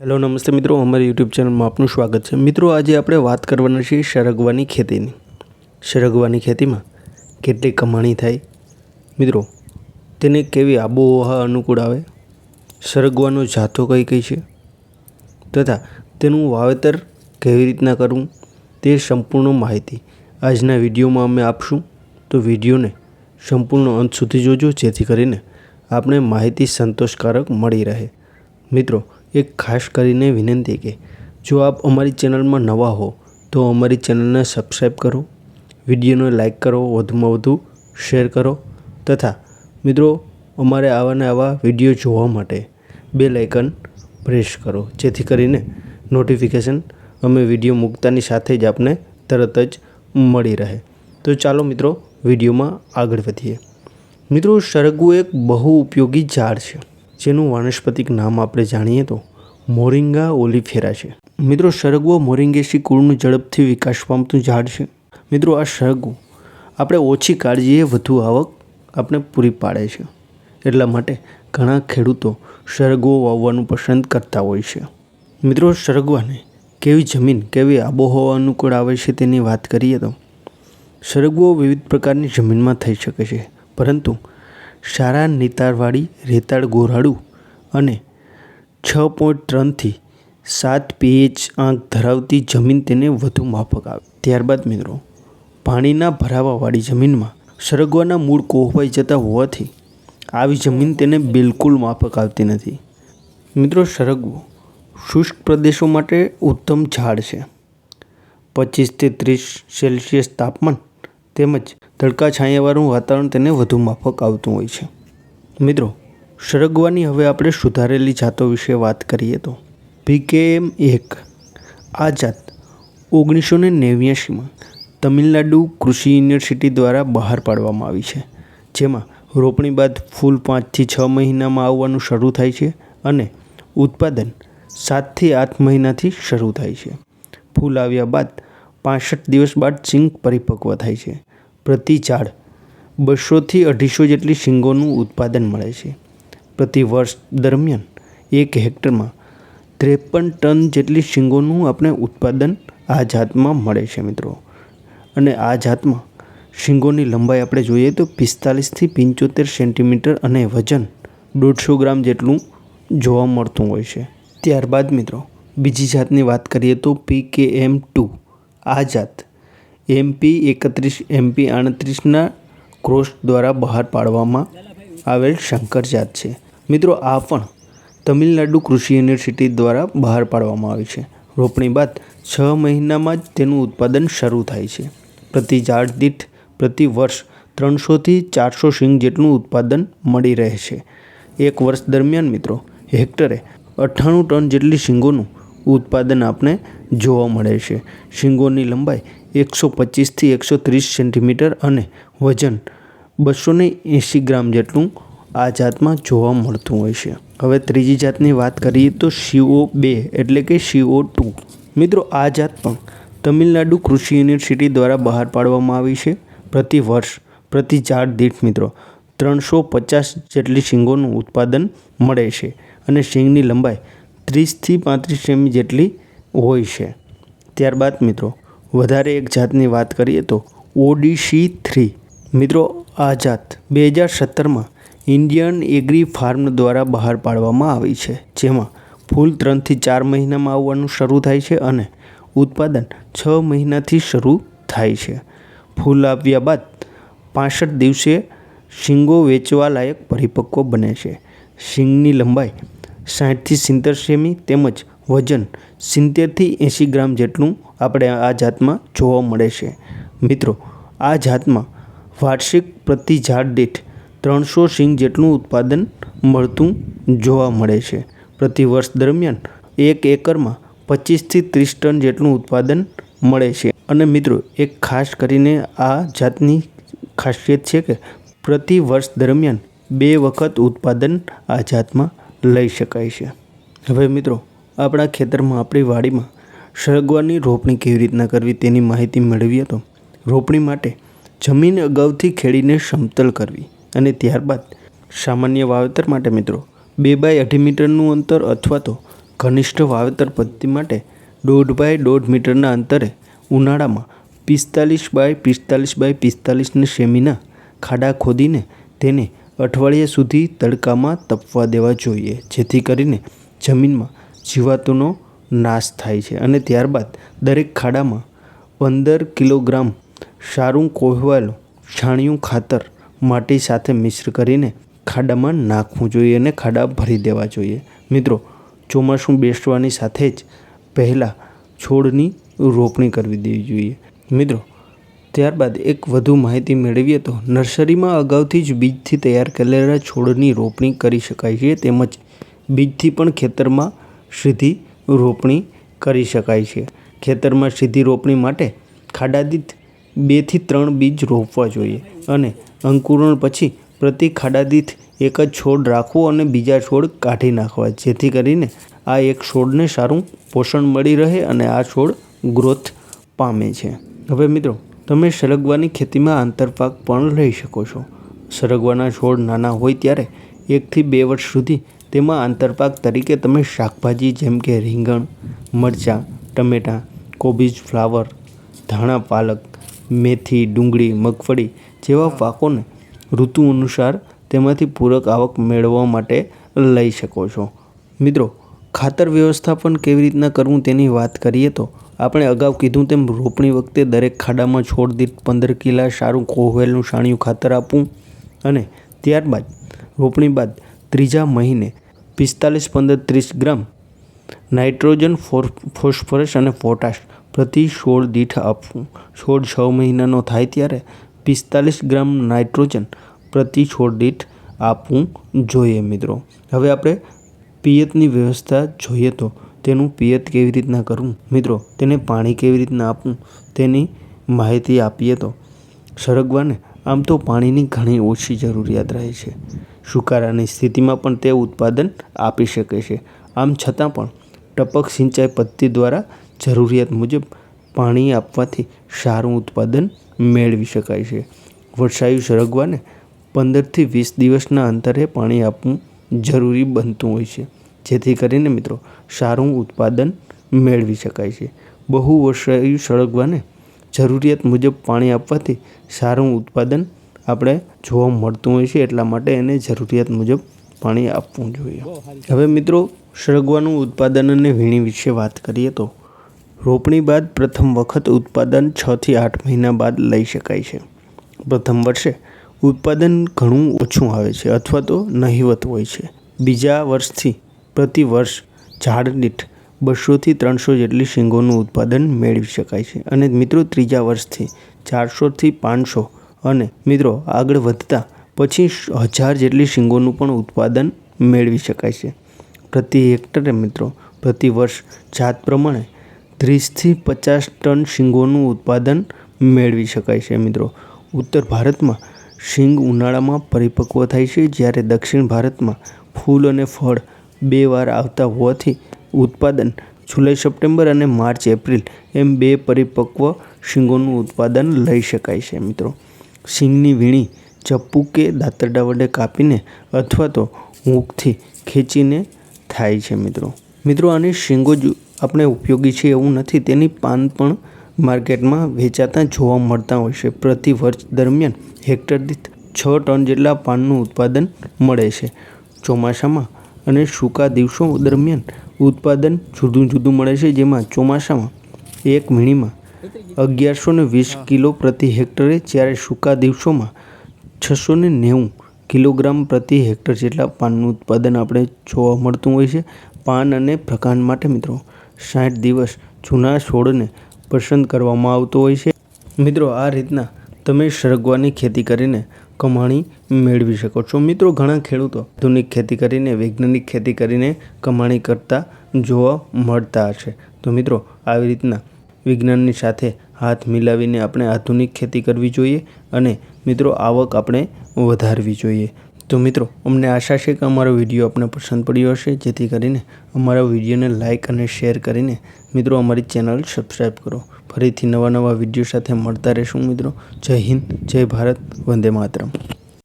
Hello, નમસ્તે મિત્રો, અમારી યુટ્યુબ ચેનલમાં આપનું સ્વાગત છે. મિત્રો, આજે આપણે વાત કરવાના છીએ સરગવાની ખેતીની. સરગવાની ખેતીમાં કેટલી કમાણી થાય? મિત્રો, તેને કેવી આબોહવા અનુકૂળ આવે? સરગવાનો જાતો કઈ કઈ છે? તથા તેનું વાવેતર કેવી રીતના કરવું? તે સંપૂર્ણ માહિતી આજના વિડીયોમાં અમે આપશું. તો વિડીયોને સંપૂર્ણ અંત સુધી જોજો, જેથી કરીને આપણે માહિતી સંતોષકારક મળી રહે. મિત્રો એક ખાસ કરીને વિનંતી કે જો આપ અમારી ચેનલમાં નવા હો, તો અમારી ચેનલને સબસ્ક્રાઈબ કરો, વિડીયોને લાઇક કરો, વધુમાં વધુ શેર કરો તથા મિત્રો અમારે આવા ને આવા વીડિયો જોવા માટે બે લાઇકન પ્રેસ કરો, જેથી કરીને નોટિફિકેશન અમે વીડિયો મૂકતાની સાથે જ આપને તરત જ મળી રહે. તો ચાલો મિત્રો વિડીયોમાં આગળ વધીએ. મિત્રો સરગવું એક બહુ ઉપયોગી ઝાડ છે. જેનું વાનસ્પતિક નામ આપણે જાણીએ તો મોરિંગા ઓલિફેરા છે. મિત્રો, સરગવો મોરિંગેસી કુળનું ઝડપથી વિકાસ પામતું ઝાડ છે. મિત્રો, આ સરગવું આપણે ઓછી કાળજીએ વધુ આવક આપણે પૂરી પાડે છે. એટલા માટે ઘણા ખેડૂતો સરગવો વાવવાનું પસંદ કરતા હોય છે. મિત્રો, સરગવાને કેવી જમીન, કેવી આબોહવા અનુકૂળ આવે છે તેની વાત કરીએ તો સરગવો વિવિધ પ્રકારની જમીનમાં થઈ શકે છે. પરંતુ સારા નિતારવાળી રેતાળ ગોરાડું અને છ પોઈન્ટ ત્રણથી સાત પીએચ આંક ધરાવતી જમીન તેને વધુ માફક આવે, ત્યારબાદ મિત્રો, પાણીના ભરાવાવાળી જમીનમાં સરગવાના મૂળ કોહવાઈ જતા હોવાથી આવી જમીન તેને બિલકુલ માફક આવતી નથી. મિત્રો, સરગવો શુષ્ક પ્રદેશો માટે ઉત્તમ ઝાડ છે. પચીસથી ત્રીસ સેલ્સિયસ તાપમાન તેમજ તડકા છાંયાવાળું વાતાવરણ તેને વધુ માફક આવતું હોય છે. મિત્રો, સરગવાની હવે આપણે સુધારેલી જાતો વિશે વાત કરીએ તો પીકેએમ એક આ જાત ઓગણીસો ને નેવ્યાસીમાં તમિલનાડુ કૃષિ યુનિવર્સિટી દ્વારા બહાર પાડવામાં આવી છે. જેમાં રોપણી બાદ ફૂલ પાંચથી છ મહિનામાં આવવાનું શરૂ થાય છે અને ઉત્પાદન સાતથી આઠ મહિનાથી શરૂ થાય છે. ફૂલ આવ્યા બાદ પાસઠ દિવસ બાદ સિંગ પરિપક્વ થાય છે. પ્રતિ ઝાડ બસોથી અઢીસો જેટલી શીંગોનું ઉત્પાદન મળે છે. પ્રતિ વર્ષ દરમિયાન એક હેક્ટરમાં ત્રેપન ટન જેટલી શીંગોનું આપણે ઉત્પાદન આ જાતમાં મળે છે મિત્રો. અને આ જાતમાં શીંગોની લંબાઈ આપણે જોઈએ તો પિસ્તાલીસથી પંચોતેર સેન્ટીમીટર અને વજન દોઢસો ગ્રામ જેટલું જોવા મળતું હોય છે. ત્યારબાદ મિત્રો, બીજી જાતની વાત કરીએ તો પી કે એમ ટુ. આ જાત એમપી એકત્રીસ, એમપી આડત્રીસના ક્રોસ દ્વારા બહાર પાડવામાં આવેલ શંકર જાત છે. મિત્રો, આ પણ તમિલનાડુ કૃષિ યુનિવર્સિટી દ્વારા બહાર પાડવામાં આવી છે. રોપણી બાદ છ મહિનામાં જ તેનું ઉત્પાદન શરૂ થાય છે. પ્રતિ ઝાડ દીઠ પ્રતિ વર્ષ ત્રણસોથી ચારસો સિંગ જેટલું ઉત્પાદન મળી રહે છે. એક વર્ષ દરમિયાન, મિત્રો, હેક્ટરે અઠ્ઠાણું ટન જેટલી શીંગોનું ઉત્પાદન આપણે જોવા મળે છે. શીંગોની લંબાઈ એકસો પચીસથી એકસો ત્રીસ સેન્ટીમીટર અને વજન બસો ને એંસી ગ્રામ જેટલું આ જાતમાં જોવા મળતું હોય છે. હવે ત્રીજી જાતની વાત કરીએ તો સીઓ બે એટલે કે સીઓ ટુ. મિત્રો, આ જાત પણ તમિલનાડુ કૃષિ યુનિવર્સિટી દ્વારા બહાર પાડવામાં આવી છે. પ્રતિ વર્ષ, પ્રતિ ઝાડ દીઠ, મિત્રો, ત્રણસો પચાસ જેટલી શીંગોનું ઉત્પાદન મળે છે અને શીંગની લંબાઈ ત્રીસથી પાંત્રીસ સેમી જેટલી હોય છે. ત્યારબાદ, મિત્રો વધારે એક જાતની વાત કરીએ તો ઓડીસી થ્રી. મિત્રો, આ જાત બે હજાર સત્તરમાં ઇન્ડિયન એગ્રી ફાર્મ દ્વારા બહાર પાડવામાં આવી છે, જેમાં ફૂલ ત્રણથી ચાર મહિનામાં આવવાનું શરૂ થાય છે અને ઉત્પાદન છ મહિનાથી શરૂ થાય છે. ફૂલ આવ્યા બાદ પાસઠ દિવસે શીંગો વેચવા લાયક પરિપક્વ બને છે. શીંગની લંબાઈ સાઠથી સિત્તેર સેમી તેમજ વજન સિત્તેરથી એંસી ગ્રામ જેટલું આપણે આ જાતમાં જોવા મળે છે. મિત્રો, આ જાતમાં વાર્ષિક પ્રતિ ઝાડ દીઠ ત્રણસો સિંગ જેટલું ઉત્પાદન મળતું જોવા મળે છે. પ્રતિ વર્ષ દરમિયાન એક એકરમાં પચીસથી ત્રીસ ટન જેટલું ઉત્પાદન મળે છે. અને મિત્રો, એક ખાસ કરીને આ જાતની ખાસિયત છે કે પ્રતિ વર્ષ દરમિયાન બે વખત ઉત્પાદન આ જાતમાં લઈ શકાય છે. હવે મિત્રો આપણા ખેતરમાં, આપણી વાડીમાં સરગવાની રોપણી કેવી રીતના કરવી તેની માહિતી મેળવીએ તો રોપણી માટે જમીન અગાઉથી ખેડીને સમતલ કરવી અને ત્યારબાદ સામાન્ય વાવેતર માટે મિત્રો બે બાય અઢી મીટરનું અંતર અથવા તો ઘનિષ્ઠ વાવેતર પદ્ધતિ માટે દોઢ બાય દોઢ મીટરના અંતરે ઉનાળામાં પિસ્તાલીસ બાય પિસ્તાલીસ બાય પિસ્તાલીસને સેમીના ખાડા ખોદીને તેને અઠવાડિયા સુધી તડકામાં તપવા દેવા જોઈએ, જેથી કરીને જમીનમાં જીવાતોનો નાશ થાય છે. અને ત્યારબાદ દરેક ખાડામાં પંદર કિલોગ્રામ સારું કોહવાયેલું છાણિયું ખાતર માટી સાથે મિશ્ર કરીને ખાડામાં નાખવું જોઈએ અને ખાડા ભરી દેવા જોઈએ. મિત્રો, ચોમાસું બેસવાની સાથે જ પહેલાં છોડની રોપણી કરવી દેવી જોઈએ. મિત્રો, ત્યારબાદ એક વધુ માહિતી મેળવીએ તો નર્સરીમાં અગાઉથી જ બીજથી તૈયાર કરેલા છોડની રોપણી કરી શકાય છે. તેમજ બીજથી પણ ખેતરમાં સીધી રોપણી કરી શકાય છે. ખેતરમાં સીધી રોપણી માટે ખાડાદીઠ બેથી ત્રણ બીજ રોપવા જોઈએ અને અંકુરણ પછી પ્રતિ ખાડાદીઠ એક જ છોડ રાખવો અને બીજા છોડ કાઢી નાખવા, જેથી કરીને આ એક છોડને સારું પોષણ મળી રહે અને આ છોડ ગ્રોથ પામે છે. હવે મિત્રો, તમે સરગવાની ખેતીમાં આંતરપાક પણ લઈ શકો છો. સરગવાના છોડ નાના હોય ત્યારે એકથી બે વર્ષ સુધી તેમાં આંતરપાક તરીકે તમે શાકભાજી જેમ કે રીંગણ, મરચાં, ટમેટાં, કોબીજ, ફ્લાવર, ધાણા, પાલક, મેથી, ડુંગળી, મગફળી જેવા પાકોને ઋતુ અનુસાર તેમાંથી પૂરક આવક મેળવવા માટે લઈ શકો છો. મિત્રો, ખાતર વ્યવસ્થાપન કેવી રીતના કરવું તેની વાત કરીએ તો આપણે અગાઉ કીધું તેમ રોપણી વખતે દરેક ખાડામાં છોડ દીઠ પંદર કિલા સારું કોહવેલનું છાણિયું ખાતર આપવું અને ત્યારબાદ રોપણી બાદ ત્રીજા મહિને પિસ્તાલીસ પંદર ત્રીસ ગ્રામ નાઇટ્રોજન ફોસ્ફરસ અને પોટાશ પ્રતિ છોડ દીઠ આપવું. છોડ છ મહિનાનો થાય ત્યારે પિસ્તાલીસ ગ્રામ નાઇટ્રોજન પ્રતિ છોડ દીઠ આપવું જોઈએ મિત્રો. હવે આપણે પિયતની વ્યવસ્થા જોઈએ તો તેનું પિયત કેવી રીતના કરવું? મિત્રો, તેને પાણી કેવી રીતના આપવું? તેની માહિતી આપીએ તો. સરગવાને આમ તો પાણીની ઘણી ઓછી જરૂરિયાત રહે છે. સુકારાની સ્થિતિમાં પણ તે ઉત્પાદન આપી શકે છે. આમ છતાં પણ, ટપક સિંચાઈ પદ્ધતિ દ્વારા જરૂરિયાત મુજબ પાણી આપવાથી સારું ઉત્પાદન મેળવી શકાય છે. વર્ષાયુ સરગવાને પંદરથી વીસ દિવસના અંતરે પાણી આપવું જરૂરી બનતું હોય છે. જેથી કરીને મિત્રો, સારું ઉત્પાદન મેળવી શકાય છે. બહુ વર્ષાયુ સળગવાને જરૂરિયાત મુજબ પાણી આપવાથી સારું ઉત્પાદન આપણે જોવા મળતું હોય છે, એટલા માટે એને જરૂરિયાત મુજબ પાણી આપવું જોઈએ. હવે મિત્રો સળગવાનું ઉત્પાદન અને વીણી વિશે વાત કરીએ તો, રોપણી બાદ પ્રથમ વખત ઉત્પાદન છથી આઠ મહિના બાદ લઈ શકાય છે. પ્રથમ વર્ષે ઉત્પાદન ઘણું ઓછું આવે છે અથવા તો નહિવત હોય છે. બીજા વર્ષથી પ્રતિ વર્ષ ઝાડ દીઠ બસોથી ત્રણસો જેટલી શીંગોનું ઉત્પાદન મેળવી શકાય છે. અને મિત્રો, ત્રીજા વર્ષથી ચારસોથી પાંચસો અને મિત્રો, આગળ વધતા પછી હજાર જેટલી શીંગોનું પણ ઉત્પાદન મેળવી શકાય છે. પ્રતિ હેક્ટરે મિત્રો, પ્રતિ વર્ષ જાત પ્રમાણે ત્રીસથી પચાસ ટન શીંગોનું ઉત્પાદન મેળવી શકાય છે મિત્રો. ઉત્તર ભારતમાં શીંગ ઉનાળામાં પરિપક્વ થાય છે જ્યારે દક્ષિણ ભારતમાં ફૂલ અને ફળ બે વાર આવતા હોવાથી ઉત્પાદન જુલાઈ, સપ્ટેમ્બર અને માર્ચ, એપ્રિલ એમ બે પરિપક્વ શીંગોનું ઉત્પાદન લઈ શકાય છે મિત્રો. શીંગની વીણી ચપ્પુ કે દાંતરડા વડે કાપીને અથવા તો હૂંકથી ખેંચીને થાય છે મિત્રો. મિત્રો, આની શીંગો જ આપણે ઉપયોગી છે એવું નથી. તેની પાન પણ માર્કેટમાં વેચાતા જોવા મળતા હોય છે. પ્રતિ વર્ષ દરમિયાન હેક્ટર દીઠ છ ટન જેટલા પાનનું ઉત્પાદન મળે છે. ચોમાસામાં અને સૂકા દિવસો દરમિયાન ઉત્પાદન જુદું જુદું મળે છે. જેમાં ચોમાસામાં એક વીણીમાં અગિયારસો ને વીસ કિલો પ્રતિ હેક્ટરે, જ્યારે સૂકા દિવસોમાં છસો ને નેવું કિલોગ્રામ પ્રતિ હેક્ટર જેટલા પાનનું ઉત્પાદન આપણે જોવા મળતું હોય છે. પાન અને પ્રકાંડ માટે મિત્રો સાઠ દિવસ જૂના છોડને પસંદ કરવામાં આવતો હોય છે. મિત્રો, આ રીતના તમે સરગવાની ખેતી કરીને કમાણી મેળવી શકો છો. મિત્રો, ઘણા ખેડૂતો આધુનિક ખેતી કરીને, વૈજ્ઞાનિક ખેતી કરીને કમાણી કરતા જોવા મળતા હશે. તો મિત્રો, આવી રીતના વિજ્ઞાનની સાથે હાથ મિલાવીને આપણે આધુનિક ખેતી કરવી જોઈએ અને મિત્રો, આવક આપણે વધારવી જોઈએ. તો મિત્રો, અમને આશા છે કે અમારો વીડિયો આપને પસંદ પડ્યો હશે, જેથી કરીને અમારા વિડીયોને લાઇક અને શેર કરીને મિત્રો અમારી ચેનલ સબસ્ક્રાઈબ કરો. ફરીથી નવા નવા વીડિયો સાથે મળતા રહેશું મિત્રો. જય હિન્દ, જય ભારત, વંદે માતરમ.